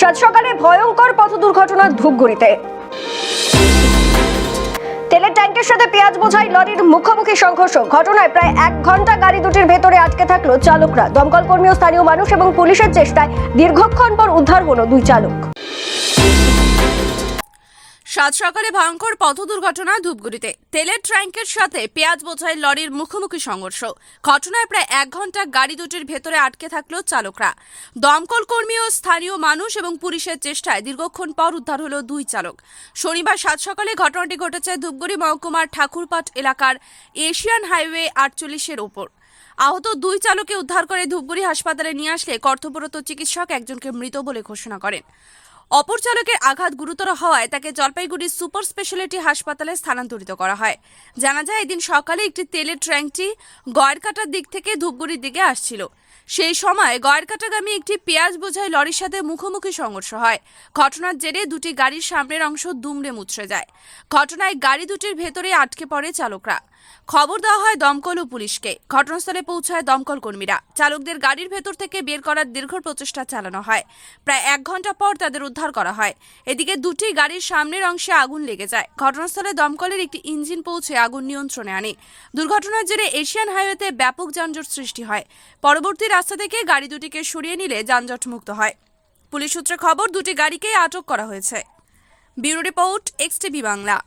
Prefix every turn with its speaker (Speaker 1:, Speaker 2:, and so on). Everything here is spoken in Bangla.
Speaker 1: সাত সকালে ভয়ঙ্কর পথ দুর্ঘটনা ধূপগুড়িতে। তেলের ট্যাঙ্কের সাথে পেঁয়াজ বোঝাই লরির মুখোমুখি সংঘর্ষ। ঘটনায় প্রায় এক ঘণ্টা গাড়ি দুটির ভেতরে আটকে থাকল চালকরা। দমকল কর্মী ও স্থানীয় মানুষ এবং পুলিশের চেষ্টায় দীর্ঘক্ষণ পর উদ্ধার হলো দুই চালক।
Speaker 2: সাত সকালে ভয়ঙ্কর পথ দুর্ঘটনা ধূপগুড়িতে। তেলের ট্যাঙ্কের সাথে পেঁয়াজ বোঝাই লরির মুখোমুখি সংঘর্ষ। ঘটনায় প্রায় এক ঘণ্টা গাড়ি দুটির ভেতরে আটকে থাকল চালকরা। দমকল কর্মী ও স্থানীয় মানুষ এবং পুলিশের চেষ্টায় দীর্ঘক্ষণ পর উদ্ধার হলো দুই চালক। শনিবার সাত সকালে ঘটনাটি ঘটেছে ধূপগুড়ি মহকুমার ঠাকুরপাট এলাকার এশিয়ান হাইওয়ে আটচল্লিশের ওপর। আহত দুই চালকে উদ্ধার করে ধূপগুড়ি হাসপাতালে নিয়ে আসলে কর্তব্যরত চিকিৎসক একজনকে মৃত বলে ঘোষণা করেন। অপর চালকের আঘাত গুরুতর হওয়ায় তাকে জলপাইগুড়ি সুপার স্পেশালিটি হাসপাতালে স্থানান্তরিত করা হয়। জানা যায়, এদিন সকালে একটি তেলের ট্র্যাঙ্কটি গয়েরকাটার দিক থেকে ধূপগুড়ির দিকে আসছিল। সেই সময় গয়েরকাটাগামী একটি পেঁয়াজ বোঝাই লরির সাথে মুখোমুখি সংঘর্ষ হয়। ঘটনার জেরে দুটি গাড়ির সামনের অংশ দুমড়ে মুচড়ে যায়। ঘটনায় গাড়ি দুটির ভেতরে আটকে পড়ে চালকরা। খবর দেওয়া হয় দমকল ও পুলিশকে। ঘটনাস্থলে পৌঁছায় দমকল কর্মীরা। চালকদের গাড়ির ভেতর থেকে বের করার দীর্ঘ প্রচেষ্টা চালানো হয়। প্রায় এক ঘণ্টা পর তাদের উদ্ধার করা হয়। এদিকে দুটি গাড়ির সামনের অংশে আগুন লেগে যায়। ঘটনাস্থলে দমকলের একটি ইঞ্জিন পৌঁছে আগুন নিয়ন্ত্রণে আনে। দুর্ঘটনার জেরে এশিয়ান হাইওয়েতে ব্যাপক যানজট সৃষ্টি হয়। পরবর্তী রাস্তা থেকে গাড়ি দুটিকে সরিয়ে নিলে যানজট মুক্ত হয়। পুলিশ সূত্রে খবর, দুটি গাড়িকেই আটক করা হয়েছে। Bureau report XTV Bangla.